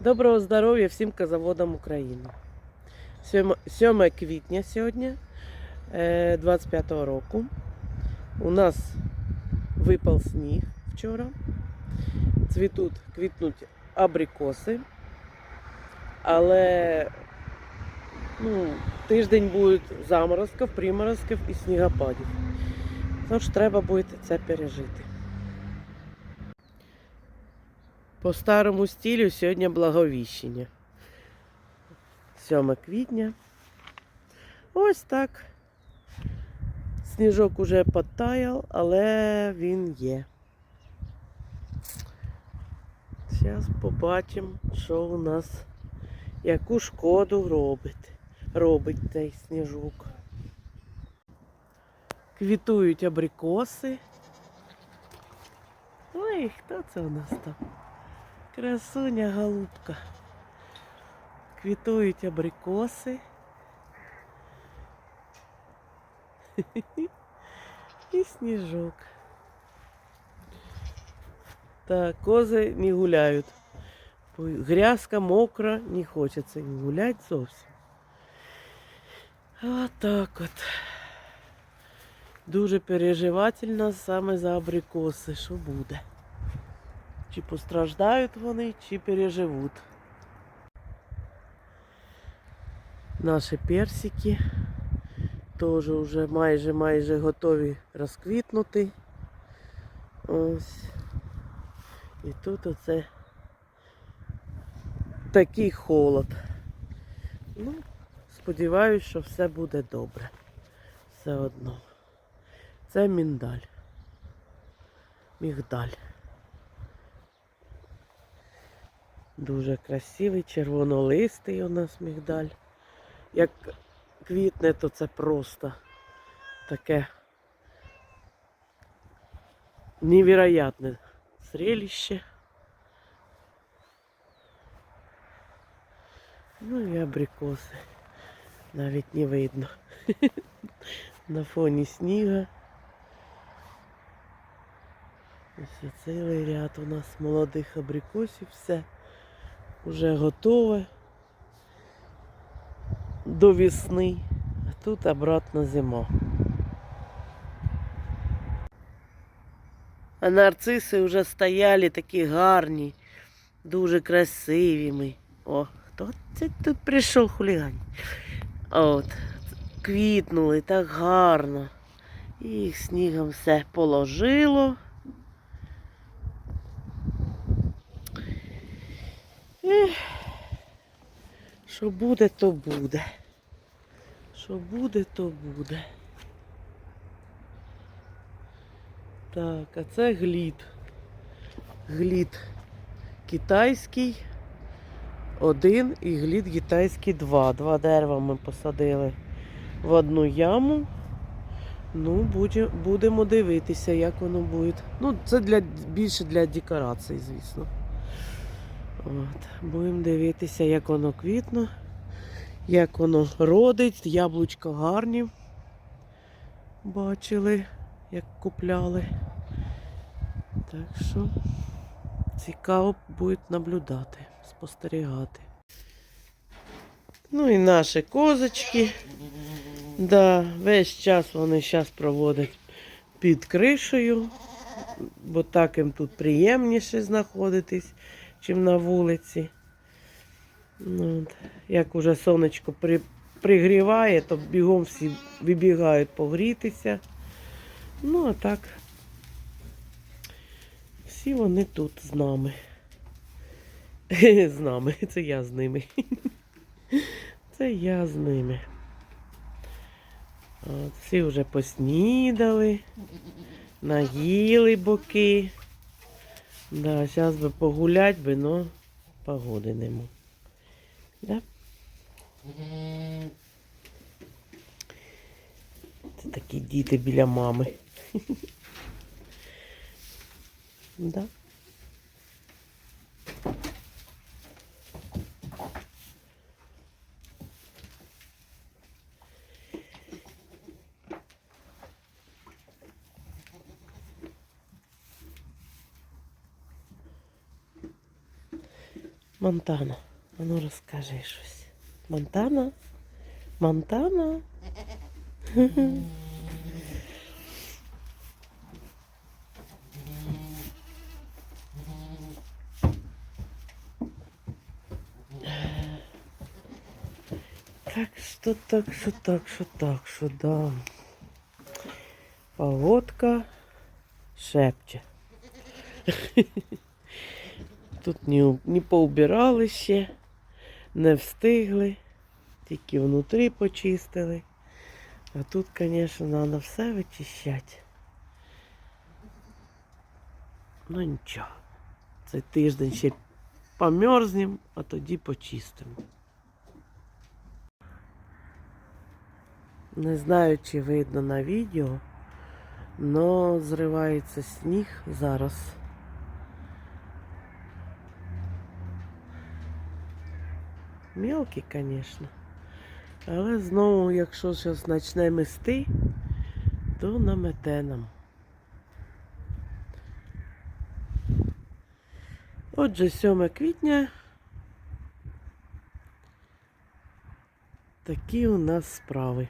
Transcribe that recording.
Доброго здоров'я всім казаводам України. 7 7 квітня сьогодні, е, 25-го року. У нас випав сніг вчора. Цвітуть, квітнуть абрикоси. Але ну, тиждень буде заморозків, приморозків і снігопадів. Тож треба буде це пережити. По старому стилю сьогодні благовіщення. 7 квітня. Ось так. Сніжок уже підтаяв, але він є. Зараз побачимо, що у нас, яку шкоду робить, робить цей сніжок. Квітують абрикоси. Ой, хто це у нас там? Красуня голубка. Квітують абрикоси. І сніжок. Так, кози не гуляють. Бо Грязка, мокра, не хочеться їм гуляти зовсім. А так от. Дуже переживательно саме за абрикоси, що буде. Чи постраждають вони, чи переживуть. Наші персики теж вже майже майже готові розквітнути. Ось. І тут оце такий холод. Ну, сподіваюсь, що все буде добре. Все одно. Це міндаль. Мігдаль. Дуже красивий, червонолистий у нас мігдаль. Як квітне, то це просто таке невероятне зрелище. Ну і абрикоси. Навіть не видно. На фоні сніга. Ось цілий ряд у нас молодих абрикосів, все вже готове до весни, а тут обратно зима. А нарциси вже стояли такі гарні, дуже красиві. ми. О, хто це тут прийшов хуліган? От, квітнули так гарно. Їх снігом все положило. Що буде, то буде. Що буде, то буде. Так, а це глід. Глід китайський один і глід китайський два. Два дерева ми посадили в одну яму. Ну, будемо дивитися, як воно буде. Ну, це для, більше для декорації, звісно. От. Будемо дивитися, як воно квітне, як воно родить. Яблучка гарні. Бачили, як купляли. Так що цікаво буде наблюдати, спостерігати. Ну і наші козочки. Да, весь час вони зараз проводять під кришею, бо так їм тут приємніше знаходитись, чим на вулиці. Ну. Як уже сонечко при, пригріває, то бігом всі вибігають погрітися. Ну, а так, всі вони тут з нами. З нами, це я з ними. Це я з ними. От, всі вже поснідали, наїли боки. Да, зараз би погулять би, но погоди нема. Да? Це такі діти біля мами. Да? Монтана. А ну розкажи щось. Монтана? Монтана? Так что, так что, так что, так что, да. Погодка шепче. Тут не, не поубирали ще, не встигли, тільки внутрі почистили. А тут, звісно, треба все вичищати. Ну нічого. Цей тиждень ще померзнемо, а тоді почистимо. Не знаю, чи видно на відео, але зривається сніг зараз. Мелкий, звісно. Але знову, якщо зараз почне мести, то намете нам. Отже, 7 квітня. Такі у нас справи.